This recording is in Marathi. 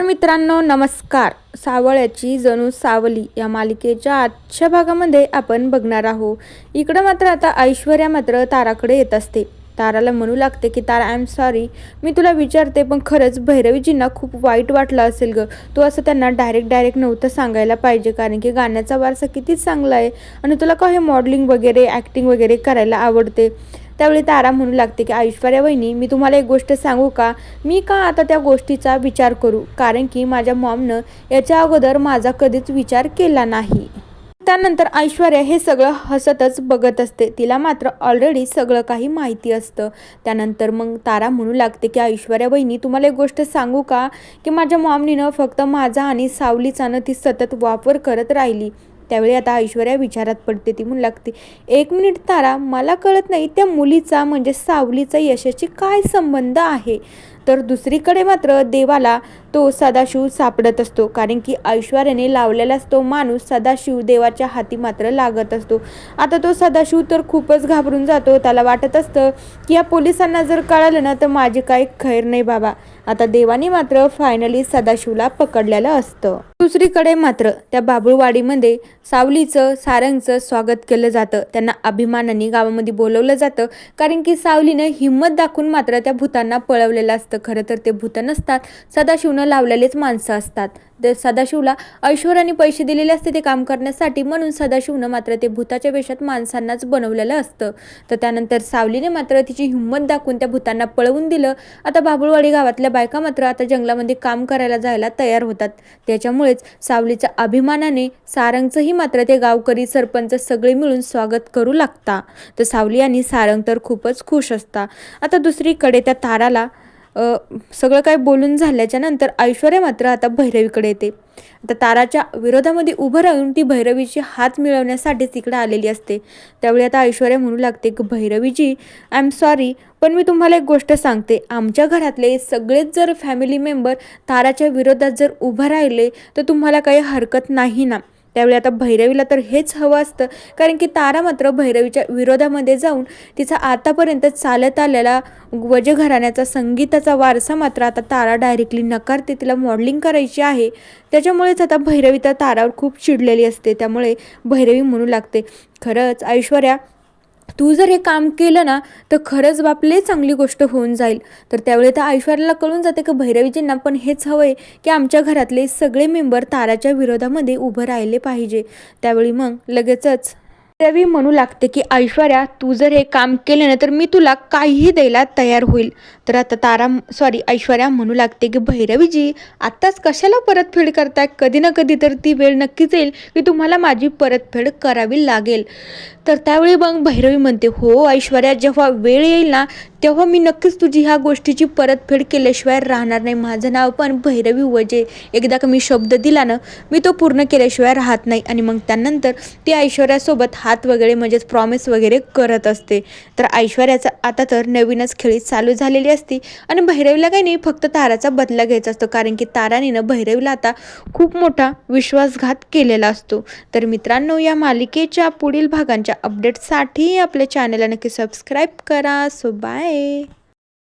मित्रांनो नमस्कार. सावळ्याची जणू सावली या मालिकेच्या आजच्या भागामध्ये आपण बघणार आहोत. इकडं मात्र आता ऐश्वर्या मात्र ताराकडे येत असते. ताराला म्हणू लागते की तारा आय एम सॉरी मी तुला विचारते पण खरंच भैरवीजींना खूप वाईट वाटलं असेल ग. तू असं त्यांना डायरेक्ट डायरेक्ट नव्हतं सांगायला पाहिजे कारण की गाण्याचा वारसा किती चांगला आहे आणि तुला का हे मॉडेलिंग वगैरे ॲक्टिंग वगैरे करायला आवडते? त्यावेळी तारा म्हणू लागते की ऐश्वर्या वहिनी मी तुम्हाला एक गोष्ट सांगू का? मी का आता त्या गोष्टीचा विचार करू? कारण की माझ्या मॉमनं याच्या अगोदर माझा कधीच विचार केला नाही. त्यानंतर ऐश्वर्या हे सगळं हसतच बघत असते. तिला मात्र ऑलरेडी सगळं काही माहिती असतं. त्यानंतर मग तारा म्हणू लागते की ऐश्वर्या बहिणी तुम्हाला एक गोष्ट सांगू का? की माझ्या मॉमनीनं फक्त माझा आणि सावलीचानं ती सतत वापर करत राहिली. त्यावेळी आता ऐश्वर्या विचारात पडते ती म्हणू लागते एक मिनिट तारा मला कळत नाही त्या मुलीचा म्हणजे सावलीचा यशाशी काय संबंध आहे? तर दुसरीकडे मात्र देवाला तो सदाशिव सापडत असतो. कारण की ऐश्वर्याने लावलेलाच तो माणूस सदाशिव देवाच्या हाती मात्र लागत असतो. आता तो सदाशिव तर खूपच घाबरून जातो. त्याला वाटत असतं की या पोलिसांना जर कळालं ना तर माझी काही खैर नाही बाबा. आता देवाने मात्र फायनली सदाशिवला पकडलेलं असतं. दुसरीकडे मात्र त्या बाबुळवाडीमध्ये सावलीचं सारंगचं स्वागत केलं जातं. त्यांना अभिमानाने गावामध्ये बोलवलं जातं. कारण की सावलीनं हिंमत दाखवून मात्र त्या भूतांना पळवलेलं असतं. खरं तर ते भूत नसतात. सदाशिवनं लावलेलेच माणसं असतात. तर सदाशिवला ऐश्वर्याने पैसे दिलेले असते ते काम करण्यासाठी म्हणून सदाशिवनं मात्र ते भूताच्या वेशात माणसांनाच बनवलेलं असतं. तर त्यानंतर सावलीने मात्र तिची हिंमत दाखवून त्या भूतांना पळवून दिलं. आता बाबुळवाडी गावातल्या बायका मात्र आता जंगलामध्ये काम करायला जायला तयार होतात. त्याच्यामुळेच सावलीच्या अभिमानाने सारंगचंही मात्र ते गावकरी सरपंच सगळे मिळून स्वागत करू लागता. तर सावली आणि सारंग तर खूपच खुश असता. आता दुसरीकडे त्या ताराला सगळं काय बोलून झाल्याच्यानंतर ऐश्वर्या मात्र आता भैरवीकडे येते. आता ताराच्या विरोधामध्ये उभं राहून ती भैरवीची हात मिळवण्यासाठी तिकडे आलेली असते. त्यावेळी आता ऐश्वर्या म्हणू लागते की भैरवीजी आय एम सॉरी पण मी तुम्हाला एक गोष्ट सांगते. आमच्या घरातले सगळेच जर फॅमिली मेंबर ताराच्या विरोधात जर उभं राहिले तर तुम्हाला काही हरकत नाही ना. त्यावेळी आता भैरवीला तर हेच हवं असतं. कारण की तारा मात्र भैरवीच्या विरोधामध्ये जाऊन तिचा आतापर्यंत चालत आलेला वज घराण्याचा संगीताचा वारसा मात्र आता तारा डायरेक्टली नकारते. तिला मॉडेलिंग करायची आहे. त्याच्यामुळेच आता भैरवी तर तारावर खूप चिडलेली असते. त्यामुळे भैरवी म्हणू लागते खरंच ऐश्वर्या तू जर हे काम केलं ना तर खरंच बापले चांगली गोष्ट होऊन जाईल. तर त्यावेळी तर ऐश्वर्याला कळून जाते की भैरवीजींना पण हेच हवं आहे की आमच्या घरातले सगळे मेंबर ताराच्या विरोधामध्ये उभं राहिले पाहिजे. त्यावेळी मग लगेचच रवी म्हणू लागते की ऐश्वर्या तू जर हे काम केले ना तर मी तुला काहीही द्यायला तयार होईल. तर आता तारा सॉरी ऐश्वर्या म्हणू लागते की भैरवीजी आत्ताच कशाला परतफेड करताय? कधी ना कधी तर ती वेळ नक्कीच येईल की तुम्हाला माझी परतफेड करावी लागेल. तर त्यावेळी मग भैरवी म्हणते हो ऐश्वर्या जेव्हा वेळ येईल ना तेव्हा मी नक्कीच तुझी ह्या गोष्टीची परतफेड केल्याशिवाय राहणार नाही. माझं नाव पण भैरवी वजे. एकदा का मी शब्द दिला ना मी तो पूर्ण केल्याशिवाय राहत नाही. आणि मग त्यानंतर ती ऐश्वर्यासोबत हात वगैरे म्हणजेच प्रॉमिस वगैरे करत असते. तर ऐश्वर्याचा आता तर नवीनच खेळी चालू झालेली असती. आणि भैरवीला काही नाही फक्त ताराचा बदला घ्यायचा असतो. कारण की तारानीनं भैरवीला आता खूप मोठा विश्वासघात केलेला असतो. तर मित्रांनो या मालिकेच्या पुढील भागांच्या अपडेटसाठी आपल्या चॅनलला नक्की सबस्क्राईब करा. So bye